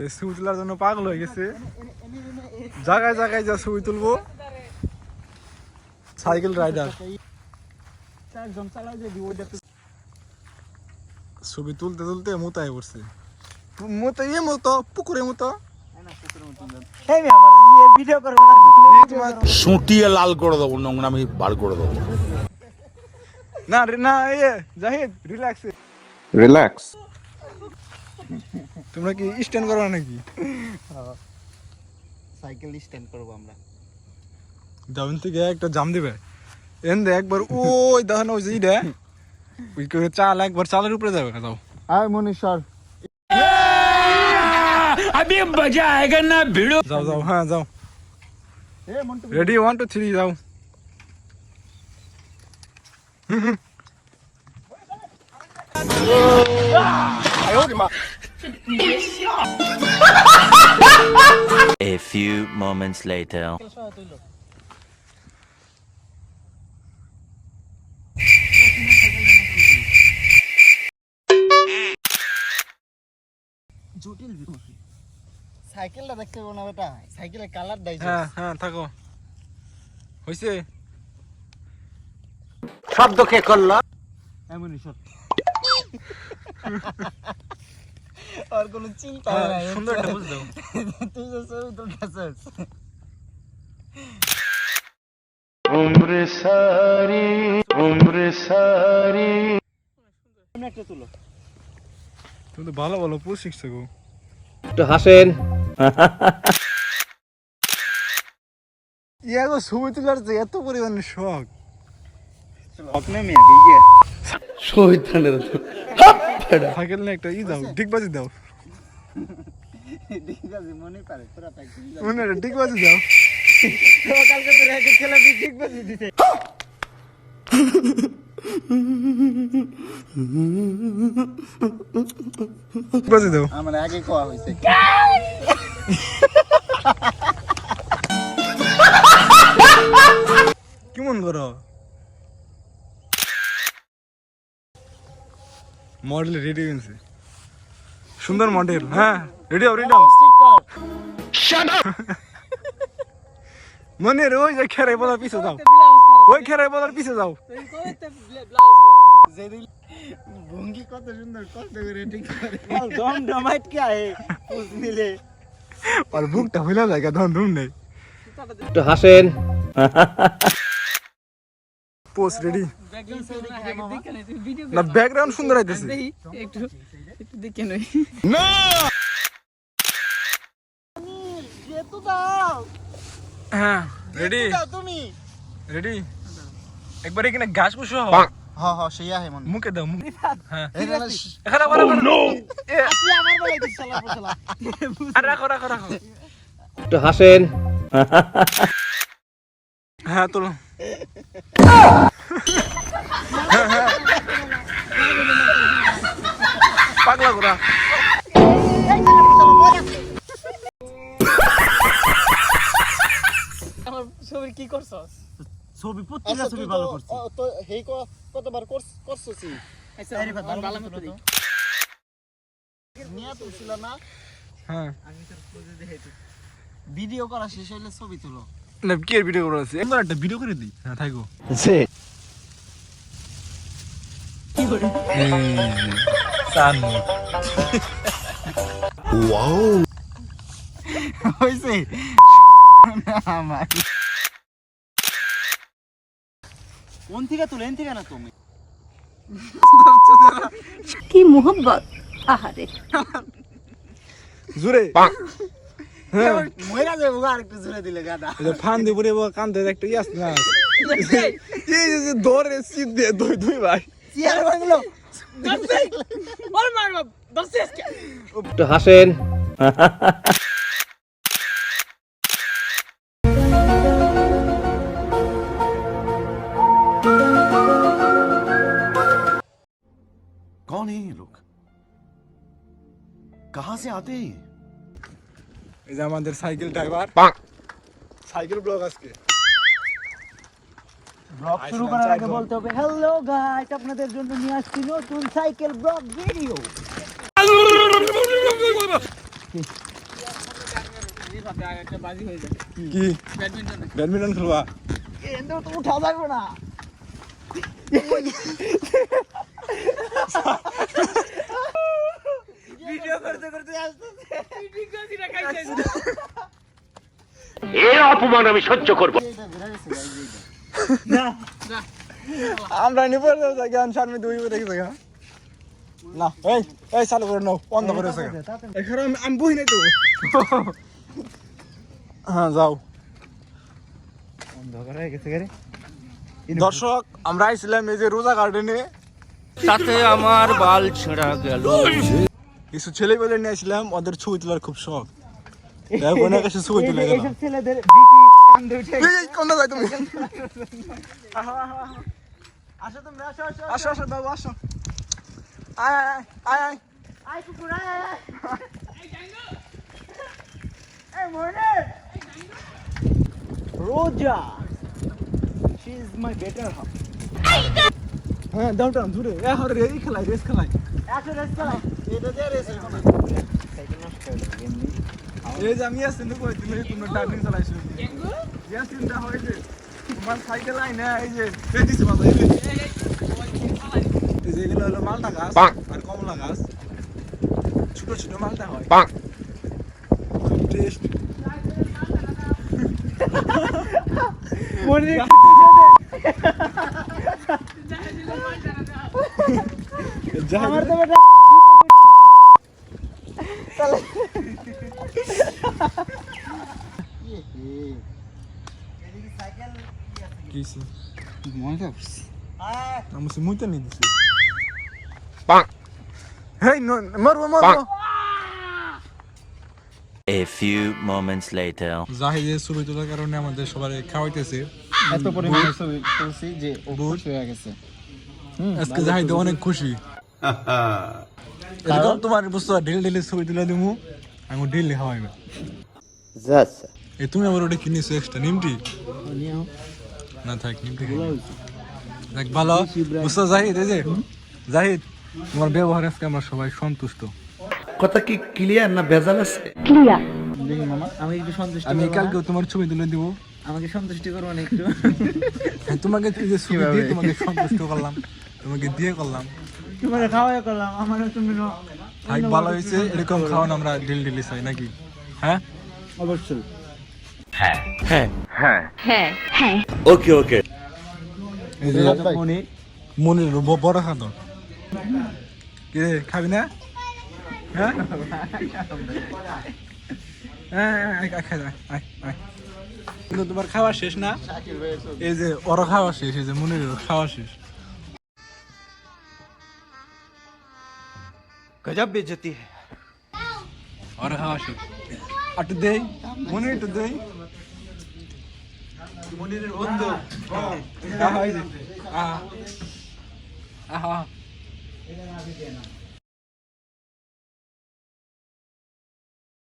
ছবি তোলার জন্য পাগল হয়ে গেছে। জায়গায় জায়গায় যা ছবি তুলবো। Cycle rider. ছবি তুলতে তুলতে মোতায় পড়ছে। মতো ইয়ে মতো পুকুরে মতো। সুটিয়ে লাল করে দেবো নোংরামি বার করে দেবো। না রে না জাহিদ রিল্যাক্স relax তোমরা কি স্ট্যান্ড করবা নাকি? সাইকেল স্ট্যান্ড করব আমরা। ডাউন থেকে একটা জাম দিবে। এন দে একবার ওই দেখেন ওই যে ইডে। ওই করে চাল একবার চালের উপরে যাবে যাও আয় মনীশ্বর যাও যাও হ্যাঁ যাও। এ Montu ready one two A few moments later. জটিল সাইকেলটা দেখতে পাবো না বেটা। সাইকেলের কালার দাইছে হ্যাঁ হ্যাঁ থাকো। হইছে? হ্যাঁ মনীশ্বর আর কোনো চিন্তা হ্যাঁ, নাই সুন্দর একটা বুঝ দাও তুই যে ছবি তুলতেছিস। উমরে সারি উমরে সারি। একটা তুলো তুমি তো ভালো ভালো পুষ শিখছো গো। একটু হাসেন। ইয়া গো ছবি তোলার যে এত পরিমাণে শখ। শখ আপনি মেয়ে বিয়ে। সাইকেল নিয়ে একটা ই দাও দাও। ঠিক আছে মনে পারে তোরা তাই মনে রে ডিগবাজি দাও। কালকে তোরা একটা খেলা ঠিক বাজি দিতে ডিগবাজি দাও। আমার আগে কোয়া হয়েছে কেমন করো মডেল রেডি হয়েছে সুন্দর মডেল হ্যাঁ রেডি হও রেডি হও মনে রে ওই যে খেরাই বলার পিছে যাও। ওই খেরাই বলার পিছে যাও। ভঙ্গি কত সুন্দর কষ্ট করে ঠিক করে। দম ডমাইট কে আয়ে পুষ মিলে আর বুকটা যায় ধন ধুম নেই একটু হাসেন। পোস্ট রেডি না ব্যাকগ্রাউন্ড সুন্দর আইতেছে। হ্যাঁ রেডি তুমি রেডি একবার এখানে ঘাস বসো হ্যাঁ হ্যাঁ সেই আহে মন মুখে দাও মুখে। হ্যাঁ। এই গেল এখানে বলো এ আমার বলে দিস শালা পশলা আর রাখো রাখো রাখো। একটু হাসেন। হ্যাঁ তোলো। পাগলা করা ছবি কি করছস? ছবি প্রত্যেকটা ছবি ভালো করছিস তো হেই কতবার করছ করছসি আচ্ছা ভালো মতো তো। না। হ্যাঁ। ভিডিও করা শেষ হইলে ছবি তুলো। না কি ভিডিও করা আছে? একবার একটা ভিডিও করে দিই। হ্যাঁ থাকো। চান হইছে। আমার কোন থেকে তুলেন থেকে না তুমি? কি মোহব্বত? আহারে। জুড়ে। হ্যাঁ মহিলা যাবো আরেকটু জুড়ে দিলে গাদা এই যে ফান দিয়ে পরে কান্দে একটা ইয়াস না এই যে দৌড়ে সিট দিয়ে দুই দুই ভাই চেয়ার হয়ে গেল একটু হাসেন कौन है ये लोग कहां से आते हैं ये এই যে আমাদের সাইকেল ড্রাইভার। সাইকেল ব্লগ আজকে। ব্লগ শুরু করার আগে বলতে হবে হ্যালো গাইস আপনাদের জন্য নিয়ে আসছি নতুন সাইকেল ব্লগ ভিডিও কি? ব্যাডমিন্টন খেলবা? উঠা যাবে না। ভিডিও করতে করতে এর অপমান আমি সহ্য করব। না। আমরা দেব জ্ঞান সামনে দুই দেখি জায়গা না এই এই চালু করে নাও বন্ধ করে এখানে আমি আমি বই নাই তো। হ্যাঁ যাও। অন্ধকার হয়ে গেছে গাড়ি দর্শক আমরা আইছিলাম এই যে রোজা গার্ডেনে তাতে আমার বাল ছেঁড়া গেল। কিছু ছেলে পেলে নিয়ে আসলাম ওদের ছবি তোলার খুব শখ। কাছে ছবি তুলে গেলাম ছেলেদের কোনটা তুমি। আসো তোমরা আসো আসো আসো। আসো বাবু আসো। আয় আয় আয় আয় আই কুকুর আয় আয়, আয়। এই মনে Roza. She is my better half হ্যাঁ ডাউনটাউন দূরে এ হরে খেলাই রেস খেলাই রেস রেস এই যে আমি আসছি না কই তুমি তোমরা টার্নিং চালাইছো। ইয়াস চিন্তা হয় যে তোমার সাইকেল আই না এই যে এই দিছে বাবা এই যে এগুলো হলো মালটা গাছ আর কমলা গাছ। ছোট ছোট মালটা হয়। টেস্ট মনে আমার তো বেটা কিছে মজা আমি সে মুইতে নি দিছি। হেই নো মারবো মারবো। A few moments later. জাহিদের ছবি তোলার কারণে আমাদের সবার খাওয়াইতেছে। এত পরিমাণে ছবি তুলছি যে ও খুশি হয়ে গেছে। আজকে জাহিদ অনেক খুশি। এরকম তোমার বুঝছ ঢিল ঢিলে ছবি তুলে দিমু আমি ঢিল খাওয়াইবে এই তুমি আবার ওটা কিনেছো এক্সট্রা নিমটি? না থাক নিমটি দেখ ভালো। বুঝছ জাহিদ এই যে? জাহিদ তোমার ব্যবহার আজকে আমরা সবাই সন্তুষ্ট। কথা কি ক্লিয়ার না ভেজাল আছে? ক্লিয়ার আমি একটু সন্তুষ্ট আমি কালকে তোমার ছবি তুলে দিব। আমাকে সন্তুষ্টি করব না একটু। হ্যাঁ, তোমাকে ছবি দিয়ে তোমাকে সন্তুষ্ট করলাম তোমাকে দিয়ে করলাম। তোমার খাওয়াই করলাম আমার তুমি ন- হাইক ভালো হয়েছে? এরকম খাওয়ান আমরা ডিল ডিলি চাই নাকি? হ্যাঁ? অবশ্যই। হ্যাঁ। হ্যাঁ। হ্যাঁ। ওকে ওকে। এই যে মনে মনির বড় খাদর কে খাবি না? হ্যাঁ? হ্যাঁ, তোমার খাওয়া শেষ না? এই যে ওর খাওয়া শেষ এই যে মনির খাওয়া শেষ। গজব বেজতি হ্যায় ওর খাওয়া শেষ একটু দেই মনির একটু দেই মনিরের বন্ধু আহা, এই যে, আহা। আহা